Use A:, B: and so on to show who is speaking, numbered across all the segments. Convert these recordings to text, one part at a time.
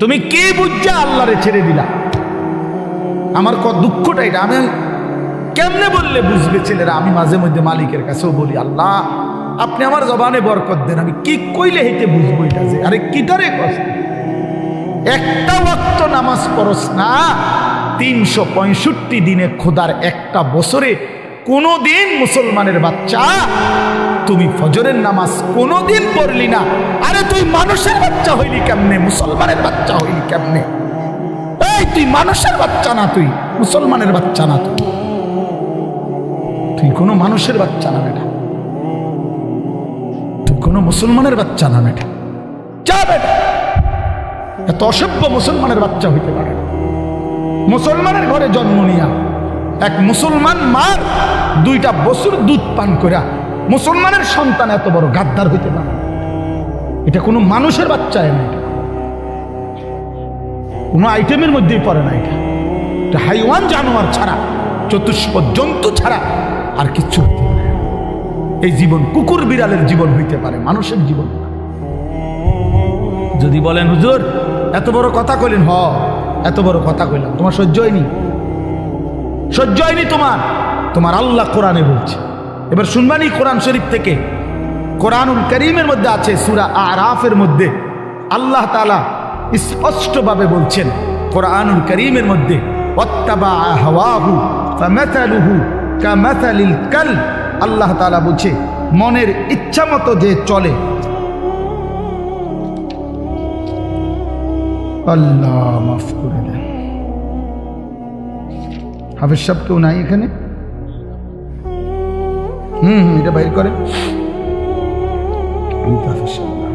A: তুমি কি বুঝছা আল্লাহরে ছেড়ে দিলা? আমার ক দুঃখটা এটা? আমি কেমনে বললে বুঝবে ছেলেরা? আমি মাঝে মধ্যে মালিকের কাছেও বলি, আল্লাহ, আপনি আমার জবানে বরকত দেন। আমি কি কইলে হেঁটে বুঝব এটা যে? আরে কিটারে কষ্ট একটা ওয়াক্ত নামাজ পড়স না, তিনশো পঁয়ষট্টি দিনে খোদার একটা বছরে কোনো দিন মুসলমানের বাচ্চা তুমি ফজরের নামাজ কোনোদিন পড়লি না। আরে তুই মানুষের বাচ্চা হইলি কেমনে? মুসলমানের বাচ্চা হইলি কেমনে? এই, তুই মানুষের বাচ্চা না তুই, মুসলমানের বাচ্চা না তুই। তুই কোনো মানুষের বাচ্চা না বেটা। তুই কোনো মুসলমানের বাচ্চা না বেটা। যা বেটা। এত অসভ্য মুসলমানের বাচ্চা হইতে পারে মুসলমানের ঘরে জন্ম নিয়া এক মুসলমান মার দুইটা বছর দুধ পান করা মুসলমানের সন্তান এত বড় গাদ্দার হইতে পারে এটা কোনো মানুষের বাচ্চা না এটা। কোনো আইটেমের মধ্যেই পড়ে না এটা। এটা হাইওয়ান জানোয়ার ছাড়া চতুষ্প জন্তু ছাড়া আর কিচ্ছু হইতে পারে এই জীবন কুকুর বিড়ালের জীবন হইতে পারে, মানুষের জীবন যদি বলেন, হুজুর, এত বড় কথা কইলেন, হ, এত বড় কথা কইলাম। তোমার সহ্য হয়নি? সহ্য হয়নি তোমার। তোমার আল্লাহ কোরআনে বলছে। এবার শুনবানি কোরআন শরীফ থেকে। কোরআনুল করিমের মধ্যে আছে সুরা আরাফের মধ্যে। আল্লাহ তালা স্পষ্টভাবে বলছেন, কোরআনুল করিমের মধ্যে আল্লাহ তালা বলছে, মনের ইচ্ছা মতো যে চলে। আল্লাহ মাফ করে দেন। হাফেজ সাহেব কেউ নাই এখানে? হুম হুম এটা বাইর করে আমি তো হাফেজ সাহেব না।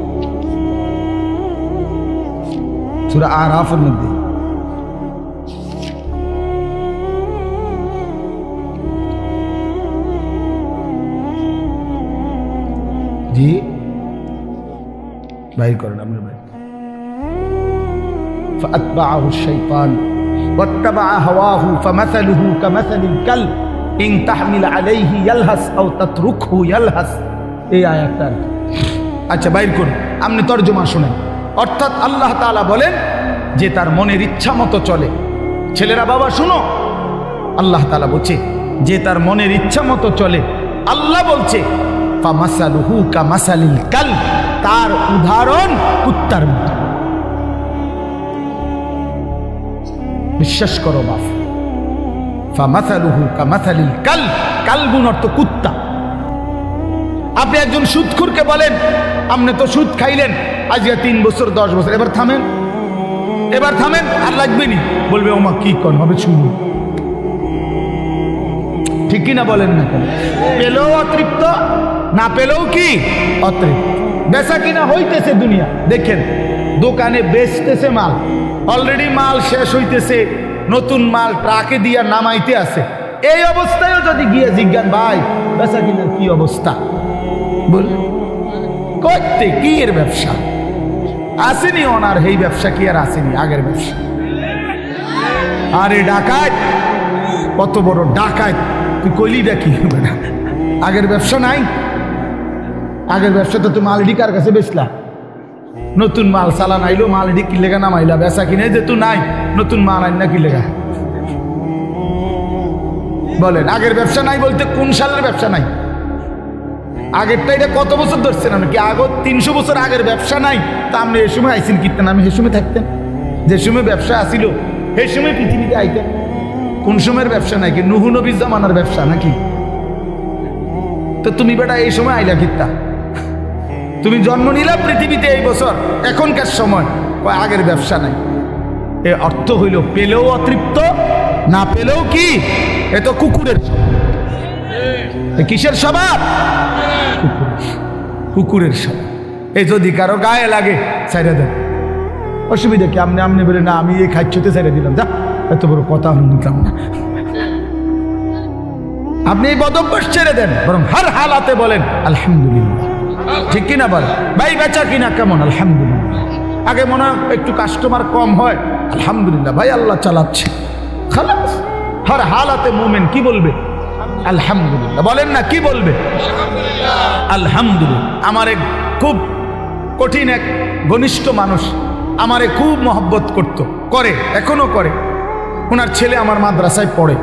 A: সূরা আরাফের মধ্যে জি বাইর করেন আপনি বাইর فأتبعه الشيطان واتبع هواه فمثله كمثل الكلب ইং তাহমিল আলাইহি ইয়ালহাস আও তাতরুকহু ইয়ালহাস। এই আয়াতটা আচ্ছা বাইর করুন। আপনি তর্জমা শুনেন। অর্থাৎ আল্লাহ তালা বলেন যে তার মনের ইচ্ছা মতো চলে। ছেলেরা বাবা, শুনো। আল্লাহ তালা বলছে যে তার মনের ইচ্ছা মতো চলে। আল্লাহ বলছে, ফামাসালুহু কামাসালিল কাল তার উদাহরণ কুত্তার মতো। বিশ্বাস করো বাপ আপনি একজন সুদখুরকে বলেন, আপনি তো সুদ খাইলেন আজকে তিন বছর, দশ বছর, এবার থামেন। এবার থামেন, আর লাগবে নি। বলবে, ওমা, কি কন, হবে শুনুন ঠিক কিনা বলেন না কেন? পেলেও অতৃপ্ত, না পেলেও কি? অতৃপ্ত। বেচা কিনা হইতেছে দুনিয়া। দেখেন, দোকানে বেচতেছে মাল। অলরেডি মাল শেষ হইতেছে। নতুন মাল ট্রাকে দিয়া নামাইতে আছে। এই অবস্থায়ও যদি গিয়ে জিজ্ঞান, ভাই, বেচা কিনার কি অবস্থা? বল। করতে কি এর ব্যবসা? আসেনি ওনার এই ব্যবসা কি আর আসেনি? আগের ব্যবসা। আরে ডাকাত, কত বড় ডাকাত। তুই কইলি ডাকি আগের ব্যবসা নাই। আগের ব্যবসা তো তুমি মালডি কার কাছে বেচলা। নতুন মাল চালান আইলো মালডি কি লেগা নামাইলা? বেচা কিনে যে তুই নাই, নতুন মাল আইন না কি লেগা? বলেন, আগের ব্যবসা নাই বলতে কোন সালের ব্যবসা নাই? আগেরটা এটা কত বছর ধরছেন আপনি? কি আগত তিনশো বছর আগের ব্যবসা নাই? তা আপনি এ সময় আইসেন কীর্তেন, আমি সে সময় থাকতেন। যে সময় ব্যবসা আসিল সেই সময় পৃথিবীতে আইতেন। কোন সময়ের ব্যবসা নাই কি? নুহু নবীর জামানার ব্যবসা নাকি? তো তুমি বেটা এই সময় আইলা কিত্তা তুমি জন্ম নিলা পৃথিবীতে এই বছর, এখনকার সময়। আগের ব্যবসা নাই। এ অর্থ হইল পেলেও অতৃপ্ত, না পেলেও কি? এ তো কুকুরের কিসের স্বভাব? কুকুরের। স্বভাব। এই যদি কারও গায়ে লাগে, ছাইড়া দেন। অসুবিধা কি? আপনি আপনি বলে, না, আমি এই খাচ্ছতে ছেড়ে দিলাম। যা, এত বড় কথা নিতাম না। আপনি এই বদভ্যাস ছেড়ে দেন, বরং হার হালাতে বলেন, আলহামদুলিল্লাহ। ঠিক কিনা বল? ভাই, বেচা কিনা কেমন? আলহামদুলিল্লাহ। আগে মনে হয় একটু কাস্টমার কম হয়। আলহামদুলিল্লাহ, ভাই, আল্লাহ চালাচ্ছে। খালাস। হার হালাতে মুমেন কি বলবে? আলহামদুলিল্লাহ। বলেন না, কি বলবে? আলহামদুলিল্লাহ। আমার এক খুব কঠিন এক ঘনিষ্ঠ মানুষ আমারে খুব মহব্বত করত। করে, এখনও করে। ওনার ছেলে আমার মাদ্রাসায় পড়ে।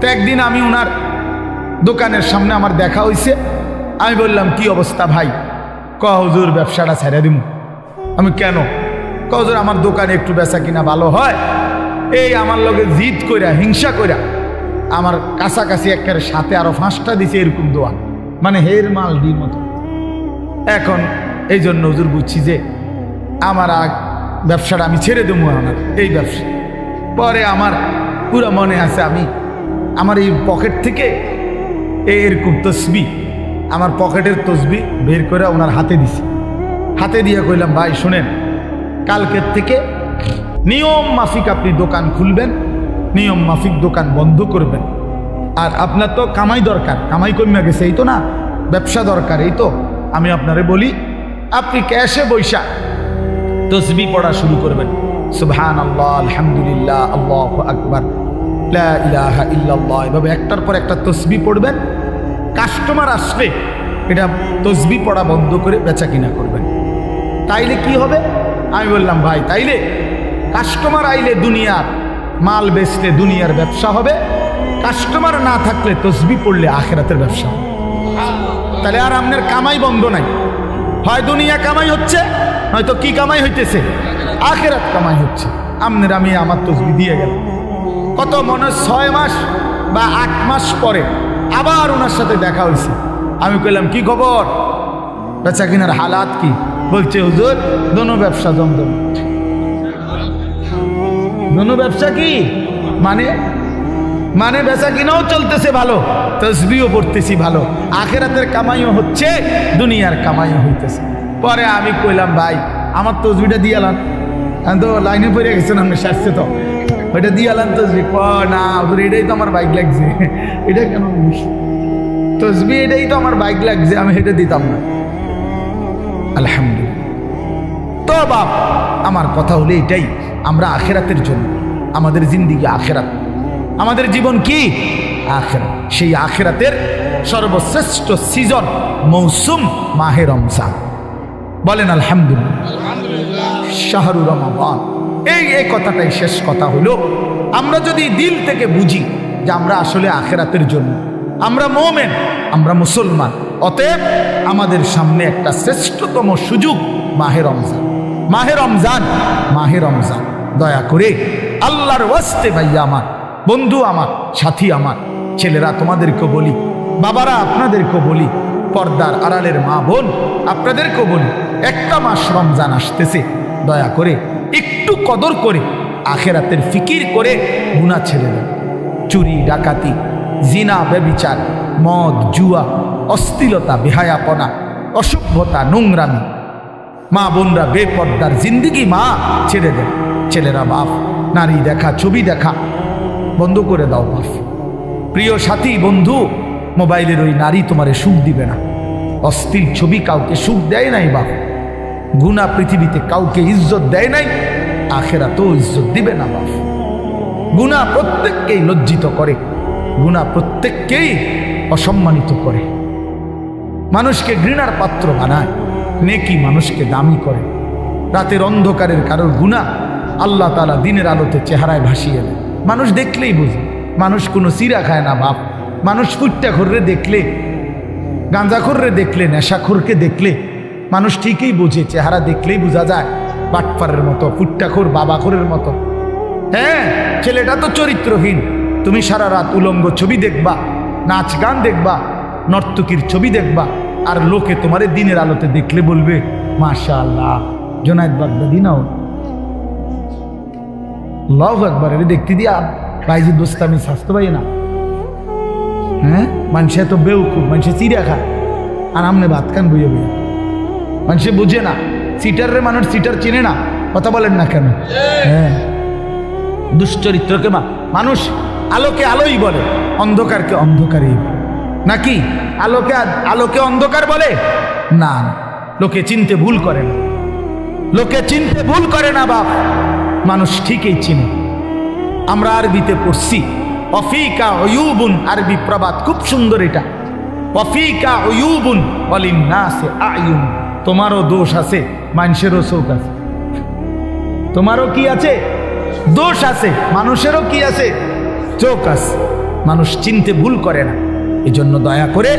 A: তো একদিন আমি ওনার দোকানের সামনে আমার দেখা হইছে। আমি বললাম, কি অবস্থা ভাই? ক, হুজুর, ব্যবসাটা ছেড়ে দিব আমি কেন? ক, হুজুর, আমার দোকানে একটু বেচা কিনা ভালো হয়? এই আমার লগে জিদ কইরা, হিংসা কইরা, আমার কাছাকাছি একেবারে সাথে আরও ফাঁসটা দিছে এরকম দোয়া। মানে হের মাল ডি মতো। এখন এই জন্য হুজুর বুঝছি যে, আমার আগ ব্যবসাটা আমি ছেড়ে দেবো আমার, এই ব্যবসা। পরে আমার পুরো মনে আছে আমি, আমার এই পকেট থেকে এরকম তসবি আমার পকেটের তসবি বের করে ওনার হাতে দিছি। হাতে দিয়ে কইলাম, ভাই, শুনেন, কালকের থেকে নিয়ম মাফিক আপনি দোকান খুলবেন, নিয়ম মাফিক দোকান বন্ধ করবেন। আর আপনার তো কামাই দরকার, কামাই কমে গেছে, এই তো না, ব্যবসা দরকার, এই তো। আমি আপনারে বলি, আপনি ক্যাশে বৈশা তসবি পড়া শুরু করবেন। সুবহান আল্লাহ আলহামদুলিল্লাহ, আল্লাহ আকবার ইলাহা এভাবে একটার পর একটা তসবি পড়বেন কাস্টমার আসলে এটা তসবি পড়া বন্ধ করে বেচা কিনা করবেন। তাইলে কি হবে? আমি বললাম, ভাই, তাইলে কাস্টমার আইলে দুনিয়ার মাল বেচলে দুনিয়ার ব্যবসা হবে। কাস্টমার না থাকলে তসবি পড়লে আখেরাতের ব্যবসা হবে। তাহলে আর আপনার কামাই বন্ধ নাই। হয় দুনিয়া কামাই হচ্ছে হয়তো কি কামাই হইতেছে? আখেরাত কামাই হচ্ছে। আপনার আমি আমার তসবি দিয়ে গেল কত মনে ছয় মাস বা আট মাস পরে আবার ওনার সাথে দেখা হয়েছে। আমি কইলাম, কি খবর? বেচা কিনার হালাত কি? বলছে, হুজুর, দোনো ব্যবসা জমজম। দোনো ব্যবসা কি? মানে মানে বেচা কিনাও চলতেছে ভালো তসবিও পড়তেছি ভালো। আখেরাতের কামাইও হচ্ছে, দুনিয়ার কামাইও হইতেছে। পরে আমি কইলাম, ভাই, আমার তসবিটা দিয়ে এলাম তো লাইনে পড়ে গেছেন আপনি সারছে তো। ওইটা দিয়ে এলাম তসবি। ক, না এটাই তো আমার বাইক লাগছে। এটা কেন? তসবি, এটাই তো আমার বাইক লাগছে, আমি এটা দিতাম না। আলহামদুলিল্লাহ। তো বাপ আমার কথা হলো এটাই। আমরা আখেরাতের জন্য, আমাদের জিন্দিগি আখেরাত। আমাদের জীবন কি? আখেরাত। সেই আখেরাতের সর্বশ্রেষ্ঠ সিজন মৌসুম মাহে রমজান। বলেন আলহামদুলিল্লাহ। শাহরু রমাবান এই এই কথাটাই শেষ কথা হলো। আমরা যদি দিল থেকে বুঝি যে আমরা আসলে আখেরাতের জন্য, আমরা মোমেন, আমরা মুসলমান, অতএব আমাদের সামনে একটা শ্রেষ্ঠতম সুযোগ মাহে রমজান। মাহে রমজান মাহে রমজান। দয়া করে আল্লাহর ওয়াস্তে ভাইয়া আমার, বন্ধু আমার, সাথী আমার, ছেলেরা তোমাদেরকে বলি, বাবারা আপনাদেরকে বলি, পর্দার আড়ালের মা বোন আপনাদেরকেও বলি, একটা মাস রমজান আসতেছে। দয়া করে একটু কদর করে আখেরাতের ফিকির করে গুণা ছেড়ে দেন। চুরি, ডাকাতি, জিনা, ব্যবিচার, মদ, জুয়া অস্থিলতা বেহায়াপনা, অসভ্যতা, নোংরামি, মা বোনরা বেপর্দার জিন্দিগি মা ছেড়ে দেন। ছেলেরা বাপ, নারী দেখা, ছবি দেখা, বন্ধ করে দাও বাপ প্রিয় সাথী, বন্ধু, মোবাইলের ওই নারী তোমারে সুখ দিবে না। অস্থির ছবি কাউকে সুখ দেয় নাই বাপ। গুণা পৃথিবীতে কাউকে ইজ্জত দেয় নাই আখেরা তো ইজ্জত দিবে না বাপ গুণা প্রত্যেককেই লজ্জিত করে গুণা প্রত্যেককেই অসম্মানিত করে। মানুষকে ঘৃণার পাত্র বানায়, নেকি মানুষকে দামি করে। রাতের অন্ধকারের কারোর গুণা আল্লাহ তালা দিনের আলোতে চেহারায় ভাসিয়ে দেয়। মানুষ দেখলেই বুঝে, মানুষ কোনো সিরা খায় না বাপ। মানুষ ফুটটা খররে দেখলে, গাঁজাখোররে দেখলে, নেশাখোরকে দেখলে মানুষ ঠিকই বোঝে, চেহারা দেখলেই বোঝা যায়, বাটপারের মতো ফুট্টাখোর বাবাখোরের মতো। হ্যাঁ ছেলেটা তো চরিত্রহীন। তুমি সারা রাত উলঙ্গ ছবি দেখবা, নাচ গান দেখবা, নর্তকীর ছবি দেখবা, আর লোকে তোমারে দিনের আলোতে দেখলে বলবে মাশা আল্লাহ জোনায়দ বাগদাদি নাও। লভ একবার এটা দেখতে দিয়া বাইজি দোস্ত আমি স্বাস্থ্য পাই না? হ্যাঁ মানুষে তো বেউকুব, মানুষে চিড়া খায় আর আমনে ভাত খান বুঝে বুঝে মানুষে বুঝে না। সিটারের মানুষ সিটার চিনে না। কথা বলেন না কেন? হ্যাঁ। দুশ্চরিত্রকে মানুষ আলোকে আলোই বলে, অন্ধকারকে অন্ধকারই। নাকি? আলোকে আলোকে অন্ধকার বলে? না। লোকে চিনতে ভুল করে না। লোকে চিনতে ভুল করে না, বাপ। মানুষ ঠিকই চিনে। আমরা আরবিতে পড়ছি, অফিকা অয়ুবুন আরবি প্রবাদ। খুব সুন্দর এটা। অফিকা অয়ুবুন না সে আয়ুন। তোমারও দোষ আছে, মানুষেরও চোখ আছে। তোমারও কি আছে? দোষ আছে, মানুষেরও কি আছে? চোখ আছে। মানুষ চিনতে ভুল করে না। এজন্য জন্য দয়া করে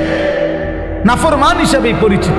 A: নাফরমান হিসাবেই পরিচিত।